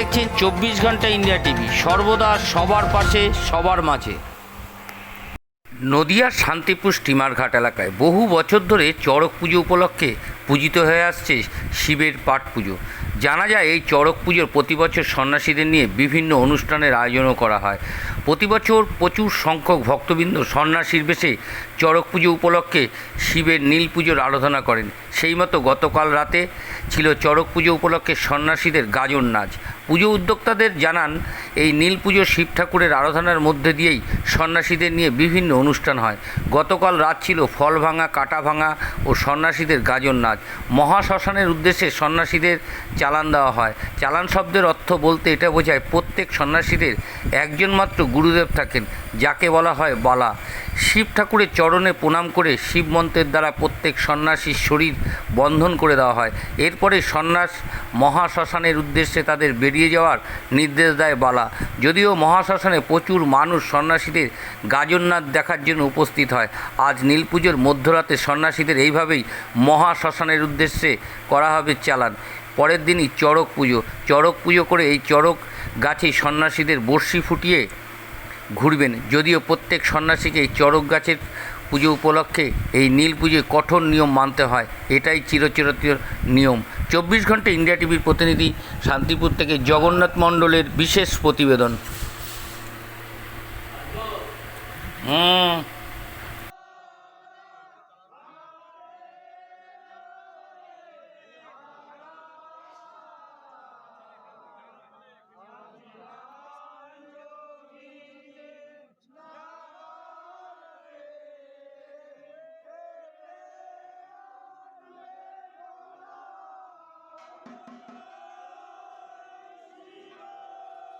দেখছেন চব্বিশ ঘণ্টা ইন্ডিয়া টিভি। সর্বদা সবার পাশে, সবার মাঝে। নদিয়ার শান্তিপুর স্টিমারঘাট এলাকায় বহু বছর ধরে চড়ক পুজো উপলক্ষে পূজিত হয়ে আসছে শিবের পাট পুজো। জানা যায়, এই চড়ক পুজোর প্রতি বছর সন্ন্যাসীদের নিয়ে বিভিন্ন অনুষ্ঠানের আয়োজনও করা হয়। প্রতি বছর প্রচুর সংখ্যক ভক্তবৃন্দ সন্ন্যাসীর বেশে চড়ক পুজো উপলক্ষে শিবের নীল পুজোর আরাধনা করেন। সেই মতো গতকাল রাতে ছিল চড়ক পুজো উপলক্ষে সন্ন্যাসীদের গাজন নাচ। পুজো উদ্যোক্তাদের জানান, এই নীল পুজো শিব ঠাকুরের আরাধনার মধ্যে দিয়েই সন্ন্যাসীদের নিয়ে বিভিন্ন অনুষ্ঠান হয়। গতকাল রাত ছিল ফল ভাঙা, কাটা ভাঙা ও সন্ন্যাসীদের গাজন নাচ। মহাশ্মশানের উদ্দেশ্যে সন্ন্যাসীদের চালান দেওয়া হয়। চালান শব্দের অর্থ বলতে এটা বোঝায় প্রত্যেক সন্ন্যাসীদের একজন মাত্র গুরুদেব থাকেন, যাকে বলা হয় বালা। শিব ঠাকুরের চরণে প্রণাম করে শিব মন্ত্রের দ্বারা প্রত্যেক সন্ন্যাসীর শরীর বন্ধন করে দেওয়া হয়। এরপরে সন্ন্যাস মহাশ্মশানের উদ্দেশ্যে তাদের বেরিয়ে যাওয়ার নির্দেশ দেয় বালা। যদিও মহাশ্মশানে প্রচুর মানুষ সন্ন্যাসীদের গাজননাথ দেখার জন্য উপস্থিত হয়। আজ নীল পুজোর মধ্যরাতে সন্ন্যাসীদের এইভাবেই মহাশ্মশানের উদ্দেশ্যে করা হবে চালান। পরের দিনই চড়ক পুজো। চড়ক পুজো করে এই চড়ক গাছেই সন্ন্যাসীদের বর্ষি ফুটিয়ে ঘুরবেন। যদিও প্রত্যেক সন্ন্যাসীকে এই চড়ক গাছের পুজো উপলক্ষে এই নীল পুজোয় কঠোর নিয়ম মানতে হয়। এটাই চিরচিরতির নিয়ম। চব্বিশ ঘণ্টা ইন্ডিয়া টিভির প্রতিনিধি শান্তিপুর থেকে জগন্নাথ মণ্ডলের বিশেষ প্রতিবেদন। হুম।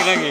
নাকি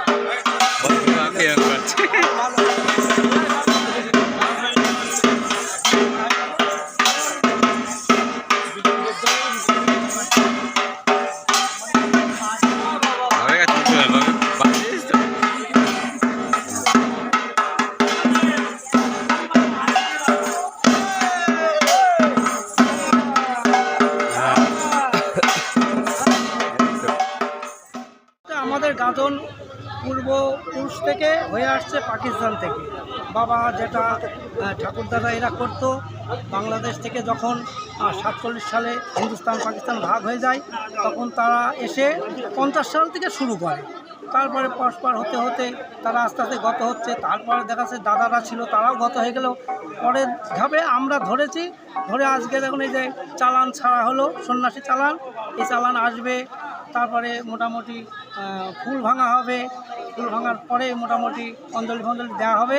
আমাদের গাজন পূর্বপুরুষ থেকে হয়ে আসছে পাকিস্তান থেকে। বাবা যেটা ঠাকুরদাদা এরা করতো, বাংলাদেশ থেকে যখন সাতচল্লিশ সালে হিন্দুস্তান, পাকিস্তান ভাগ হয়ে যায়, তখন তারা এসে পঞ্চাশ সাল থেকে শুরু করে। তারপরে পরস্পর হতে হতে তারা আস্তে আস্তে গত হচ্ছে, তারপরে দেখা যাচ্ছে দাদারা ছিল, তারাও গত হয়ে গেল। পরে ধাপে আমরা ধরেছি, ধরে আজকে দেখুন এই যে চালান ছাড়া হলো, সন্ন্যাসী চালান, এই চালান আসবে তারপরে মোটামুটি ফুল ভাঙা হবে। ফুল ভাঙার পরে মোটামুটি অঞ্জলি ফঞ্জলি দেওয়া হবে।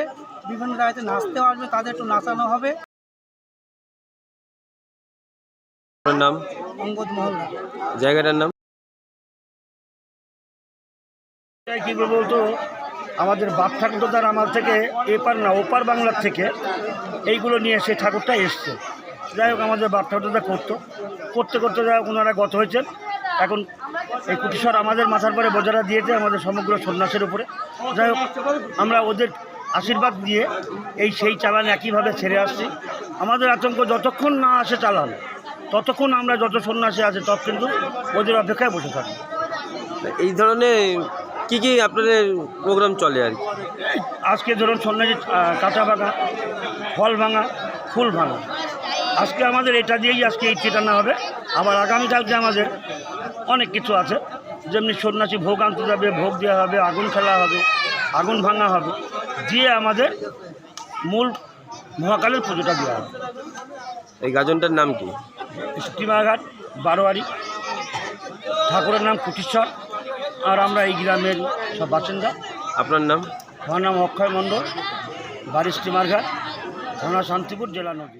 বিভিন্ন জায়গাতে নাচতেও আসবে তাদের একটু নাচানো হবে। নাম? অঙ্গদ মহল্লা। জায়গাটার নাম? কী বলব বলতো আমাদের বাপ ঠাকুরদার আমার থেকে এপার না ওপার বাংলার থেকে এইগুলো নিয়ে সেই ঠাকুরটা এসছে। যাই হোক আমাদের বাপ ঠাকুরদা করতো। করতে করতে যাই হোক ওনারা গত হয়েছেন। এখন এই কুটিশ্বর আমাদের মাথার পরে বোঝারা দিয়েছে আমাদের সমগ্র সন্ন্যাসের উপরে। যাই হোক আমরা ওদের আশীর্বাদ দিয়ে এই সেই চালান একইভাবে ছেড়ে আসছি। আমাদের আতঙ্ক যতক্ষণ না আসে চালান ততক্ষণ আমরা যত সন্ন্যাসী আছে তত কিন্তু ওদের অপেক্ষায় বসে থাকি। এই ধরনের কি কি আপনাদের প্রোগ্রাম চলে আর কি? আজকে ধরুন সন্ন্যাসী কাঁচা ভাঙা ফল ভাঙা ফুল ভাঙা। আজকে আমাদের এটা দিয়েই আজকে এই টানা হবে। আবার আগামীকালকে আমাদের অনেক কিছু আছে। যেমনি সন্ন্যাসী ভোগ আনতে যাবে ভোগ দেওয়া হবে আগুন খেলা হবে আগুন ভাঙা হবে দিয়ে আমাদের মূল মহাকালের পুজোটা দেওয়া হবে। এই গাজনটার নাম কি? স্টিমারঘাট বারোয়ারি। ঠাকুরের নাম কুটিশ্বর আর আমরা এই গ্রামের সব বাসিন্দা। আপনার নাম? আমার নাম অক্ষয় মণ্ডল। বাড়ি স্টিমারঘাট থানা শান্তিপুর জেলা নদী।